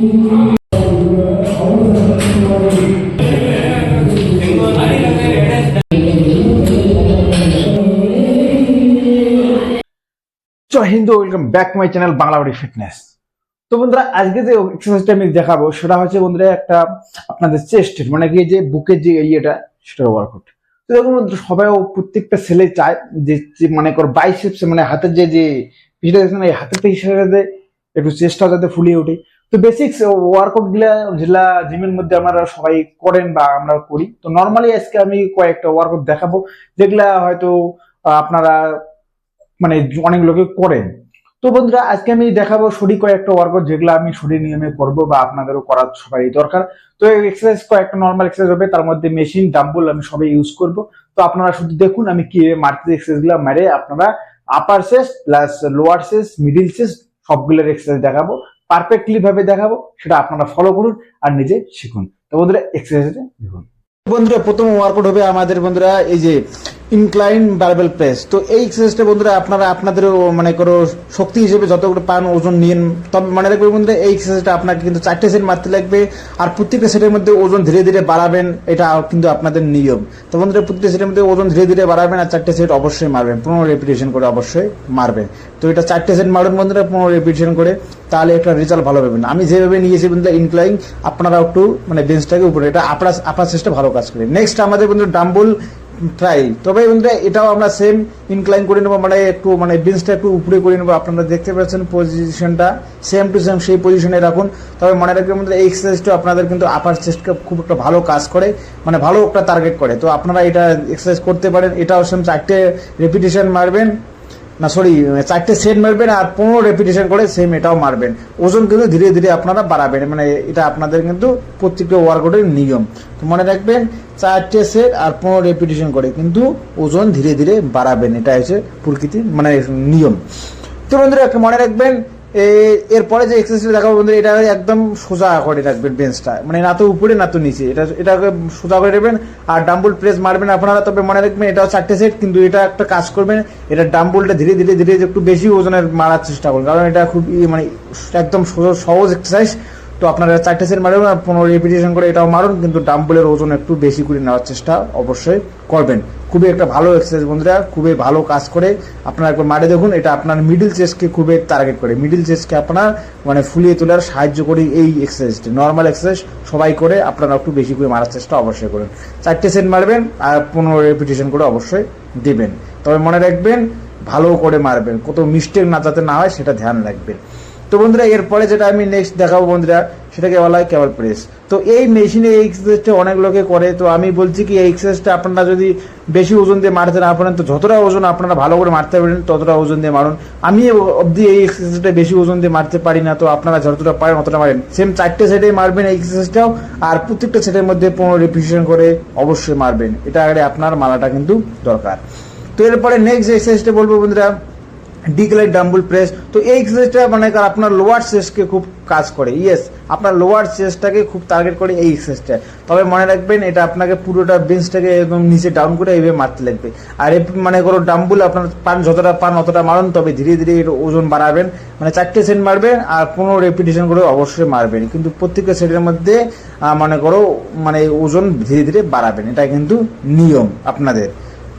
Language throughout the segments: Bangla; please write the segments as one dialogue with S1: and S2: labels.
S1: Hind welcome back my channel Banglabari fitness তো বন্ধুরা, আজকে যে এক্সারসাইজটা আমি দেখাবো, সেটা হচ্ছে বন্ধুরা একটা আপনাদের চেস্টের মানে কি যে বুকের যে ইয়েটা, সেটার ওয়ার্কআউট তো দেখুন সবাই প্রত্যেকটা ছেলে চায়, যে মানে কর বাইসেপস মানে হাতের যে যে পিছনে দেখছেন এই হাতের পিছনে একটু চেষ্টা যাতে ফুলিয়ে ওঠে। তো বেসিক্স ওয়ার্কআউটগুলা যেগুলা জিমের মধ্যে আমরা সবাই করেন বা আমরা করি। তো নর্মালি আজকে আমি কয়েকটা ওয়ার্কআউট দেখাবো, যেগুলা হয়তো আপনারা মানে অনেক লোকে করেন। তো বন্ধুরা, আজকে আমি দেখাবো শরীর কয়েকটা ওয়ার্কআউট যেগুলো আমি শরীর নিয়মে করব বা আপনাদেরও করার সবাই দরকার। তো এক্সারসাইজ কয়েকটা নর্মাল এক্সারসাইজ হবে, তার মধ্যে মেশিন ডাম্বল আমি সবাই ইউজ করব। তো আপনারা শুধু দেখুন আমি কি মারতে এক্সারসাইজগুলো মেরে আপনারা upper chest plus lower chest middle chest সবগুলোর এক্সারসাইজ দেখাবো। পারফেক্টলি ভাবে দেখাবো, সেটা আপনারা ফলো করুন আর নিজে শিখুন। তো বন্ধুরা এক্সারসাইজে দেখুন। বন্ধুরা, প্রথম ওয়ার্কআউট হবে আমাদের বন্ধুরা, এই যে ইনক্লাইন বারবেল প্রেস তো এই এক্সারসাইজটা বন্ধুরা আপনারা আপনাদের মানে করো শক্তি হিসেবে যতগুলো পান ওজন নিন তবে মনে রাখবেন বন্ধুরা, এই এক্সারসাইজটা আপনাকে কিন্তু চারটে সেট মারতে লাগবে আর প্রত্যেকটা সেটের মধ্যে ওজন ধীরে ধীরে বাড়াবেন, এটা কিন্তু আপনাদের নিয়ম। তো বন্ধুরা, প্রত্যেকটা সেটের মধ্যে ওজন ধীরে ধীরে বাড়াবেন আর চারটে সেট অবশ্যই মারবেন পনেরো রেপিটেশন করে অবশ্যই মারবেন। তো এটা চারটে সেট মারবেন বন্ধুরা পনেরো রেপিটেশন করে, তাহলে একটা রেজাল্ট ভালো পাবেন। আমি যেভাবে নিয়েছি বন্ধুরা ইনক্লাইন আপনারা একটু মানে বেঞ্চটাকে উপরে, এটা আপার আপার সেসটা ভালো কাজ করে। নেক্সট আমাদের বন্ধুরা ডাম্বল ট্রাই তবে এটাও আমরা সেম ইনক্লাইন করে নেব মানে একটু মানে বেঞ্চটা একটু উপরে করে নেব। আপনারা দেখতে পাচ্ছেন পজিশনটা সেম টু সেম সেই পজিশনে রাখুন। তবে মনে রাখবেন বন্ধুরা, এই এক্সারসাইজটা আপনাদের কিন্তু আপার চেস্টকে খুব একটা ভালো কাজ করে মানে ভালো একটা টার্গেট করে। তো আপনারা এটা এক্সারসাইজ করতে পারেন। এটাও সেম চারটে রেপিটেশন মারবেন। না সরি চারটে সেট মারবেন আর পনেরো রেপিটেশন করে সেম এটাও মারবেন। ওজন কিন্তু ধীরে ধীরে আপনারা বাড়াবেন। মানে এটা আপনাদের কিন্তু প্রত্যেকটা ওয়ার্কআউটের নিয়ম। তো মনে রাখবেন, চারটে সেট আর পনেরো রেপিটেশন করে কিন্তু ওজন ধীরে ধীরে বাড়াবেন। এটা হচ্ছে প্রকৃতির মানে নিয়ম। তো বন্ধুরা মনে রাখবেন এরপরে যে এক্সারসাইজ দেখাবো বন্ধু এটা একদম সোজা করে রাখবেন বেঞ্চটা মানে না তো উপরে, না তো নিচে। এটা, এটাকে সোজা করে রাখবেন আর ডাম্বল প্রেস মারবেন আপনারা। তবে মনে রাখবেন এটাও চারটে সেট কিন্তু এটা একটা কাজ করবেন, এটা ডাম্বলটা ধীরে ধীরে ধীরে একটু বেশি ওজনের মারার চেষ্টা করবেন কারণ এটা খুব মানে একদম সহজ এক্সারসাইজ তো আপনারা চারটে সেট মারবেন আর পনেরো রেপিটেশন করে এটাও মারুন, কিন্তু ডাম্বলের ওজন একটু বেশি করে নেওয়ার চেষ্টা অবশ্যই করবেন। খুবই একটা ভালো এক্সারসাইজ বন্ধুরা, খুবই ভালো কাজ করে আপনারা একবার মারে দেখুন, এটা আপনার মিডিল চেস্টকে খুবই টার্গেট করে। মিডিল চেস্টকে আপনার মানে ফুলিয়ে তোলার সাহায্য করে এই এক্সারসাইজটি নর্মাল এক্সারসাইজ সবাই করে, আপনারা একটু বেশি করে মারার চেষ্টা অবশ্যই করুন। চারটে সেট মারবেন আর পনেরো রেপিটেশন করে অবশ্যই দেবেন। তবে মনে রাখবেন, ভালো করে মারবেন। কত মিস্টেক না যাতে না হয়, সেটা ধ্যান রাখবেন। তো বন্ধুরা, এরপরে যেটা আমি নেক্সট দেখাবো বন্ধুরা, সেটাকে বলা হয় কেবল প্রেস তো এই মেশিনে এই এক্সারসাইজটা অনেক লোকে করে, তো আমি বলছি কি, এই এক্সারসাইজটা আপনারা যদি বেশি ওজন দিয়ে মারতে না পারেন, তো যতটা ওজন আপনারা ভালো করে মারতে পারেন, ততটা ওজন দিয়ে মারুন। আমি অবধি এই এক্সারসাইজটা বেশি ওজন দিয়ে মারতে পারি না, তো আপনারা যতটা পারেন, অতটা মারেন। সেম চারটে সেটে মারবেন এই এক্সারসাইজটাও আর প্রত্যেকটা সেটের মধ্যে পনেরো রিপিটেশন করে অবশ্যই মারবেন। এটা আগে আপনার মারাটা কিন্তু দরকার। তো এরপরে নেক্সট এক্সারসাইজটা বলব বন্ধুরা ডিক্লাইট ডাম্বুল প্রেস। তো এই এক্সারসাইজটা মানে আপনার লোয়ার চেস্টকে খুব কাজ করে। ইয়েস আপনার লোয়ার চেস্টটাকে খুব টার্গেট করে এই এক্সারসাইজটা তবে মনে রাখবেন, এটা আপনাকে পুরোটা বেঞ্চটাকে একদম নিচে ডাউন করে এইভাবে মারতে লাগবে। আর এই মানে করো ডাম্বুল আপনার পান, যতটা পান অতটা মারুন, তবে ধীরে ধীরে এর ওজন বাড়াবেন। মানে চারটে সেট মারবেন আর পনেরো রেপিটেশন করে অবশ্যই মারবেন। কিন্তু প্রত্যেকটা সেটের মধ্যে মনে করো মানে ওজন ধীরে ধীরে বাড়াবেন। এটা কিন্তু নিয়ম আপনাদের।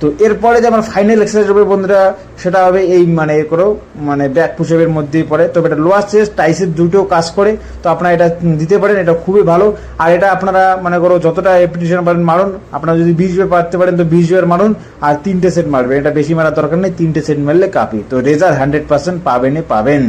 S1: তো এরপরে যে আমার ফাইনাল এক্সারসাইজ হবে বন্ধুরা, সেটা হবে এই মানে এ করো মানে ব্যাক পুশেপের মধ্যেই পড়ে। তবে এটা লোয়ার চেস্ট টাইসের দুটো কাজ করে, তো আপনারা এটা দিতে পারেন, এটা খুবই ভালো। আর এটা আপনারা মানে করো যতটা রেপিটেশন পারেন মারুন, আপনারা যদি বিশ বার পারতে পারেন, তো বিশ বার মারুন, আর তিনটে সেট মারবেন। এটা বেশি মারার দরকার নেই, তিনটে সেট মারলে কাপি। তো রেজাল্ট হান্ড্রেড পার্সেন্ট পাবেনই পাবেন।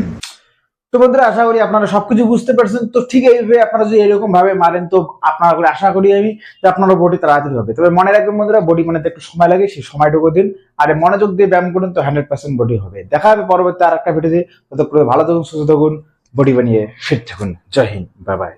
S1: তো বন্ধুরা, আশা করি আপনারা সবকিছু বুঝতে পারছেন। তো ঠিক এইভাবে আপনারা যদি এরকম ভাবে মারেন, তো আপনারা করে আশা করি আমি যে আপনারা বডি তাড়াতাড়ি হবে। তবে মনে রাখবেন বন্ধুরা বডি মানে একটু সময় লাগে, সেই সময়টুকু দিন। আর মনোযোগ দিয়ে ব্যায়াম করুন, তো হান্ড্রেড পার্সেন্ট বডি হবে। দেখা হবে পরবর্তী আর একটা ভিডিওতে ততক্ষণ ভালো থাকুন, সুস্থ থাকুন বডি বানিয়ে ফিট থাকুন। জয় হিন্দ বাই বাই